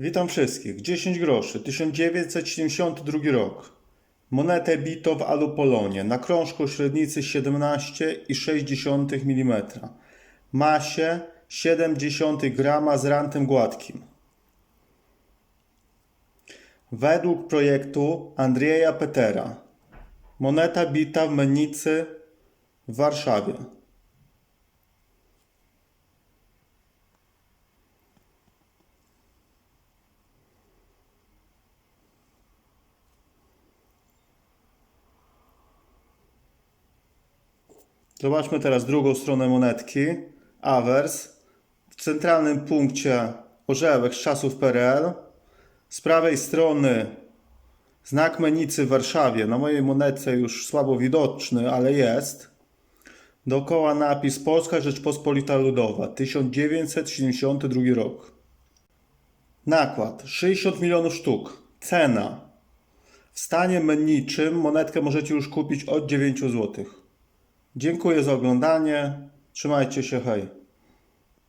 Witam wszystkich. 10 groszy, 1972 rok. Monetę bito w alupolonie na krążku średnicy 17,6 mm. Masie 0,7 grama z rantem gładkim. Według projektu Andrzeja Petera. Moneta bita w mennicy w Warszawie. Zobaczmy teraz drugą stronę monetki. Awers. W centralnym punkcie orzełek z czasów PRL. Z prawej strony znak menicy w Warszawie. Na mojej monetce już słabo widoczny, ale jest. Dookoła napis Polska Rzeczpospolita Ludowa 1972 rok. Nakład 60 milionów sztuk. Cena. W stanie menniczym monetkę możecie już kupić od 9 zł. Dziękuję za oglądanie. Trzymajcie się, hej.